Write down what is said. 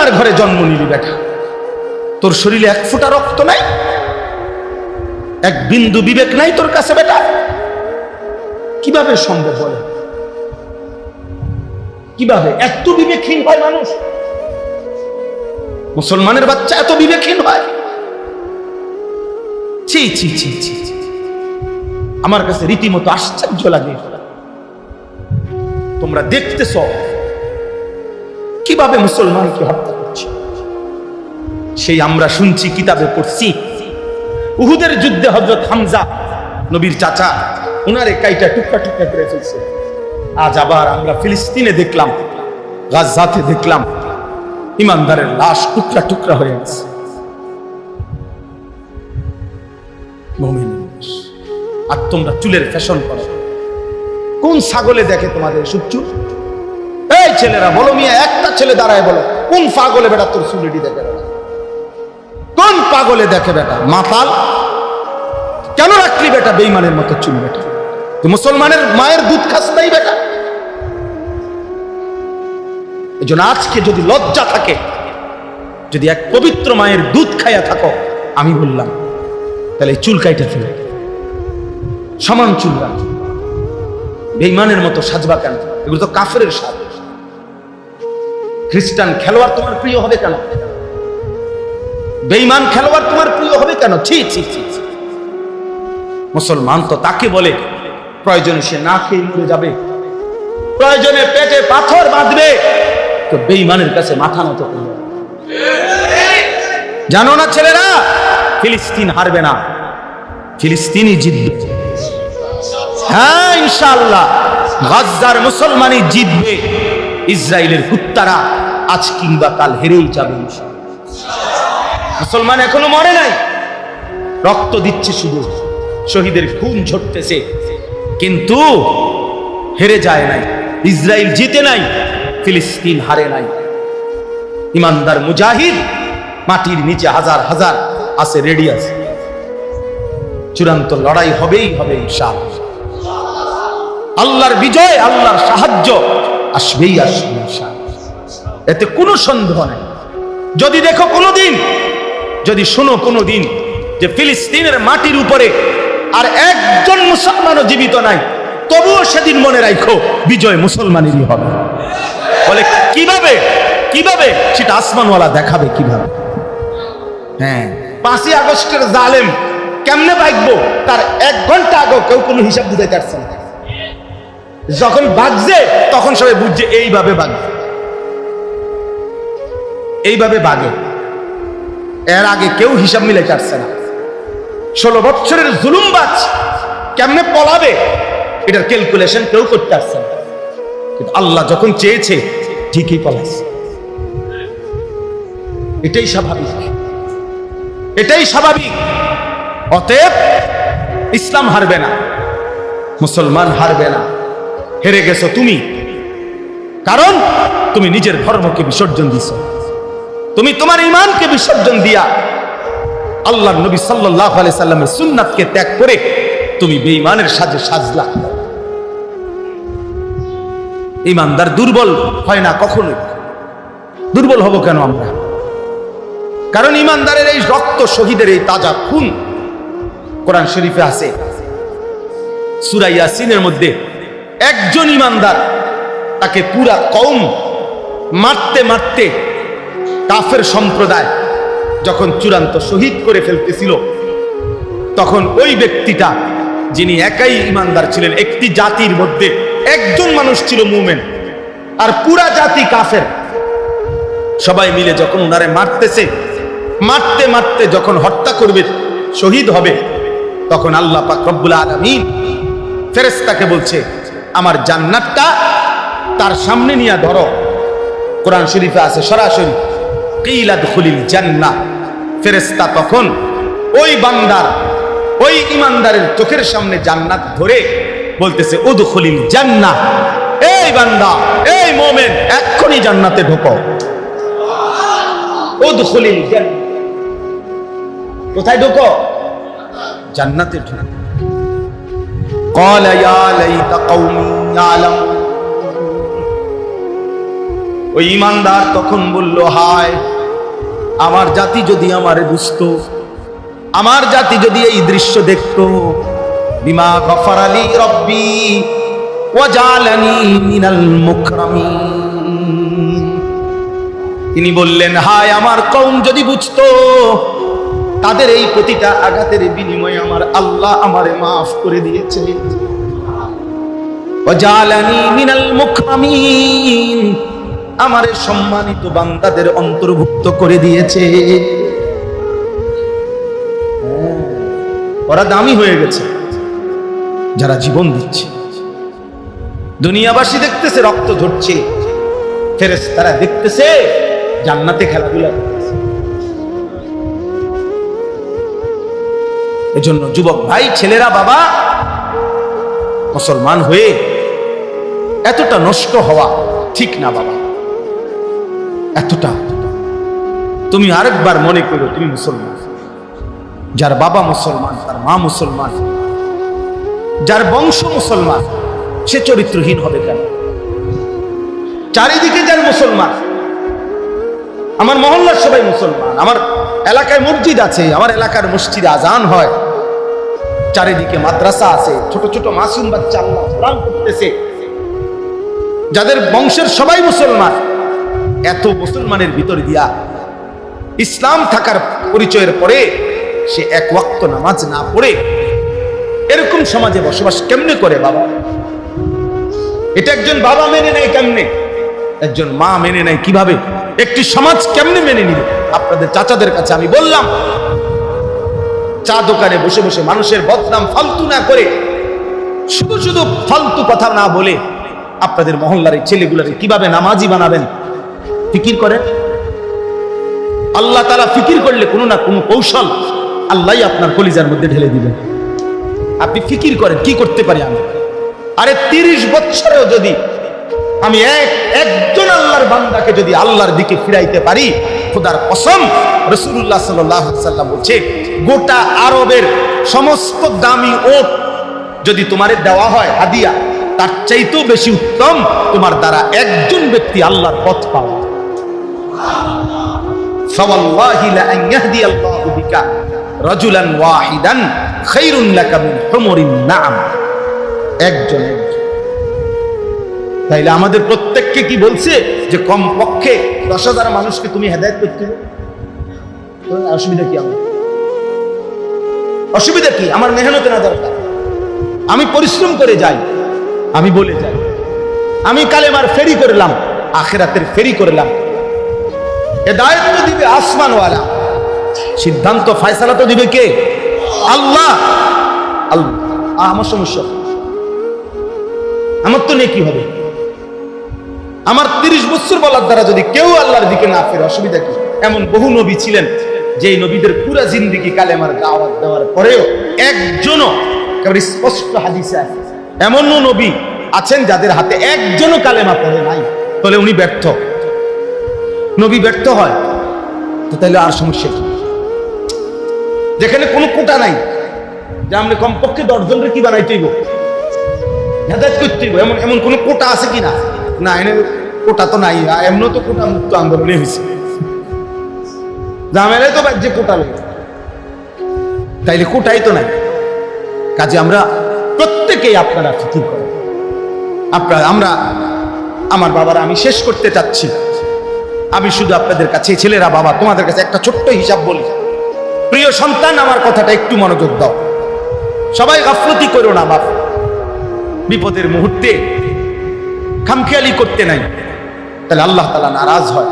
আমার ঘরে জন্ম নিলি বেটা। তোর শরীরে এক ফোঁটা রক্ত নাই, এক বিন্দু বিবেক নাই তোর কাছে বেটা। কীভাবে সম্ভব বলে? কীভাবে? এত বিবেকহীন হয় মানুষ। মুসলমানের বাচ্চা এত বিবেকহীন হয়। ছি ছি ছি ছি। আমার কাছে রীতিমতো আশ্চর্য লাগে। তোমরা দেখতেছ কীভাবে মুসলমানকে হত্যা করছে? সেই আমরা শুনছি, কিতাবে পড়ছি। উহুদের যুদ্ধে হজরত হামজা, নবীর চাচা, উনারে কাইটা টুকরা টুকরা করে ফেলছে। আজ আবার আমরা ফিলিস্তিনে দেখলাম গাজাতে দেখলাম, ইমানদারের লাশ টুকরা টুকরা হয়ে গেছে। আর তোমরা চুলের ফ্যাশন করো। কোন ছাগলে দেখে তোমাদের এই ছেলেরা, বলো মিয়া, একটা ছেলে দাঁড়ায় বলো, কোন পাগলে বেটা তোর চুলেটি দেখে কোন পাগলে দেখে বেটা? মাতাল? কেন রাখলি বেটা বেইমানের মতো চুল বেটা? মুসলমানের মায়ের দুধ খাস নাই বেটা? এই জন্য আজকে যদি লজ্জা থাকে, যদি এক পবিত্র মায়ের দুধ খাইয়া থাকো, আমি বললাম, তাহলে চুল কাইটা ফেলে সমান চুল রাখ। বেইমানের মতো সাজবা কেন? এগুলো তো কাফের সাজ। খ্রিস্টান খেলোয়াড় তোমার প্রিয় হবে কেন? বেইমান খেলোয়াড় তোমার প্রিয় হবে কেন? ছি ছি ছি। মুসলমান তো তাকে বলে, প্রয়োজনে সে না খেয়ে মরে যাবে। প্রয়োজনে পেটে পাথর বাঁধবে। তো বেইমানের কাছে মাথা নত করবে জানো না ছেলেরা, ফিলিস্তিন হারবে না। ফিলিস্তিনই জিতবে। হ্যাঁ ইনশাআল্লাহ, গাজ্জার মুসলমানই জিতবে। ইসরায়েলের কুত্তারা আজ কিংবা কাল হেরেই যাবে মুসলমান এখনও মরে নাই। রক্ত দিচ্ছে শুধু। শহীদের খুন ঝরতেছে। কিন্তু হেরে যায় নাই। ইসরায়েল জিতে নাই। ফিলিস্তিন হারে নাই। ইমানদার মুজাহিদ মাটির নিচে হাজার হাজার আছে রেডি আছে। চূড়ান্ত লড়াই হবেই হবে ইনশাআল্লাহ। আল্লাহর বিজয়, আল্লাহর সাহায্য আসবেই আসবে এতে কোনো সন্দেহ নেই। যদি দেখো কোনোদিন, যদি শোনো কোনোদিন যে ফিলিস্তিনের মাটির উপরে আর একজন মুসলমানও জীবিত নাই, তবুও সেদিন মনে রাখো বিজয় মুসলমানেরই হবে। বলে কীভাবে কীভাবে? সেটা আসমানওয়ালা দেখাবে কীভাবে। হ্যাঁ পাঁচই আগস্টের জালেম কেমনে বাঁচবো? তার এক ঘণ্টা আগেও কেউ কোনো হিসাব দিতে পারছে না। যখন বাগছে তখন সবাই বুঝছে এইভাবে বাগবে এইভাবে বাগে এর আগে কেউ হিসাব মিলে পারছে না। ষোলো বছরের জুলুমবাজ কেমনে পলাবে, এটার ক্যালকুলেশন কেউ করতে পারছে না। কিন্তু আল্লাহ যখন চেয়েছে, ঠিকই পলাইছে। এটাই স্বাভাবিক। এটাই স্বাভাবিক। অতএব ইসলাম হারবে না, মুসলমান হারবে না। হেরে গেছো তুমি। কারণ তুমি নিজের ধর্মকে বিসর্জন দিছ তুমি তোমার ইমানকে বিসর্জন দিয়া আল্লাহ নবী সাল্লাহ আলি সাল্লামের সুন্নাতকে ত্যাগ করে তুমি বেঈমানের সাজে সাজলা। ইমানদার দুর্বল হয় না কখনোই। দুর্বল হব কেন আমরা? কারণ ইমানদারের এই রক্ত শহীদের এই তাজা খুন কোরআন শরীফে আছে। সুরাইয়া সিনের মধ্যে একজন ইমানদার, তাকে পুরা কম মারতে মারতে কাফের সম্প্রদায় যখন চূড়ান্ত শহীদ করে ফেলতেছিল, তখন ওই ব্যক্তিটা যিনি একাই ইমানদার ছিলেন, একটি জাতির মধ্যে একজন মানুষ ছিল মুমেন আর পুরা জাতি কাফের। সবাই মিলে যখন ওনারে মারতেছে, মারতে মারতে যখন হত্যা করবে, শহীদ হবে, তখন আল্লাহ পাক রব্বুল আলামিন ফেরেশতাকে বলছে আমার জান্নাতটা তার সামনে নিয়ে ধরো। কোরআন শরীফে আছে সরাসরি কিলাদ খুলিল জান্নাহ ফেরেশতা তখন ওই বান্দার ওই ইমানদারের চোখের সামনে জান্নাত ধরে বলতেছে উদখুলিল জান্না এই বান্দা এই মোমেন এক্ষুনি জান্নাতে ঢোকো। উদখুলিল জান্নাহ কোথায় ঢোকো? জান্নাতে ঢোকো। قال يا ليت قومي يعلمون ওই ইমানদার তখন বলল হায় আমার জাতি যদি আমারে বুঝতো আমার জাতি যদি এই দৃশ্য দেখতো বিমা গফার আলী রব্বি ওয়াজালানি মিনাল মুকরামিন তিনি বললেন হায় আমার কৌম যদি বুঝতো তাদের এই প্রতিটা আঘাতের বিনিময়ে আমার আল্লাহ আমারে মাফ করে দিয়েছে আমারে সম্মানিত বান্দাদের অন্তর্ভুক্ত করে দিয়েছে। ওরা দামি হয়ে গেছে, যারা জীবন দিচ্ছে। দুনিয়াবাসী দেখতেছে, রক্ত ঝরছে। ফেরেস তারা দেখতেছে, জান্নাতে খেলাধুলা এজন্য যুবক ভাই, ছেলেরা, বাবা, মুসলমান হয়ে এতটা নষ্ট হওয়া ঠিক না বাবা। এতটা। তুমি আরেকবার মনে করো তুমি মুসলমান। যার বাবা মুসলমান, তার মা মুসলমান, যার বংশ মুসলমান, সে চরিত্রহীন হবে কেন? চারিদিকে যার মুসলমান, আমার মহল্লার সবাই মুসলমান, আমার এলাকায় মসজিদ আছে, আমার এলাকার মসজিদে আজান হয়। চারিদিকে মাদ্রাসা আছে, ছোট ছোট মাসুম বাচ্চা আল্লাহ করতেছে যাদের বংশের সবাই মুসলমান, এত মুসলমানের ভিতর দিয়া ইসলাম থাকার পরিচয়ের পরে সে এক ওয়াক্ত নামাজ না পড়ে, এরকম সমাজে বসবাস কেমনে করে বাবা? এটা একজন বাবা মেনে নেয় কেমনে? একজন মা মেনে নেয় কীভাবে? একটি সমাজ কেমনে মেনে নিবে? আপনাদের চাচাদের কাছে আমি বললাম, চা দোকানে বসে বসে মানুষের বদনাম ফালতু না করে, শুধু শুধু ফালতু কথা না বলে আপনাদের মহল্লার এই ছেলেগুলোকে কীভাবে নামাজি বানাবেন? ফিকির করেন? আল্লাহ তারা ফিকির করলে কোনো না কোনো কৌশল আল্লাহ আপনার কলিজার মধ্যে ঢেলে দিবেন। আপনি ফিকির করেন, কি করতে পারি আমি? আরে তিরিশ বছরেও যদি আমি এক, একজন আল্লাহর বান্দাকে যদি আল্লাহর দিকে ফিরাইতে পারি, খোদার কসম রসুল্লাহ সাল্লাম বলছে, গোটা আরবের সমস্ত দামি ও যদি তোমার দেওয়া হয়, হাদিয়া, তার চাইতেও বেশি উত্তম, তোমার দ্বারা একজন ব্যক্তি আল্লাহর পথ পাওয়া। একজন একজন। তাইলে আমাদের প্রত্যেককে কি বলছে? যে কম পক্ষে দশ হাজার মানুষকে তুমি হেদায়ত করতে অসুবিধা কি আমার? অসুবিধা কি? আমার মেহনত না দরকার। আমি পরিশ্রম করে যাই। আমি বলে যাই। আমি কালেমার ফেরি করলাম, আখেরাতের ফেরি করলাম। এ দায়িত্ব দিবে আসমানওয়ালা। সিদ্ধান্ত, ফায়সালা তো দিবে কে? আল্লাহ। আল্লাহ। আমার সমস্যা। আমার তো নেই কি হবে। আমার তিরিশ বছর বলার দ্বারা যদি কেউ আল্লাহর দিকে না ফেরে, অসুবিধা কি? এমন বহু নবী ছিলেন যে নবীদের পুরা জিন্দিগি কালেমার দাওয়াত দেওয়ার পরেও একজনও স্পষ্ট হাদিসে এমনও নবী আছেন যাদের হাতে একজনও কালেমা পড়ে নাই। তাহলে উনি ব্যর্থ। নবী ব্যর্থ হয়, তো তাহলে আর সমস্যা কি? যেখানে কোনো কোটা নাই, যে আমরা কমপক্ষে দশজনকে কি বানাইতেইব? হেদায়ত করতেইব, এমন এমন কোনো কোটা আছে কি না? না, এনে কোটা তো নাই এমন তো কোটা মুক্ত আন্দোলনে হয়েছে। জামেলায় তো যে কোটা তাইলে কোটাই তো নাই। কাজে আমরা প্রত্যেকেই আপনারা ফিকির করেন? আপনারা, আমরা, আমার বাবারা আমি শেষ করতে চাচ্ছি। আমি শুধু আপনাদের কাছে, ছেলেরা, বাবা, তোমাদের কাছে একটা ছোট্ট হিসাব বলি। প্রিয় সন্তান, আমার কথাটা একটু মনোযোগ দাও। সবাই গাফলতি করো না, বাপ। বিপদের মুহূর্তে খামখেয়ালি করতে নাই। তাহলে আল্লাহ তালা নারাজ হয়।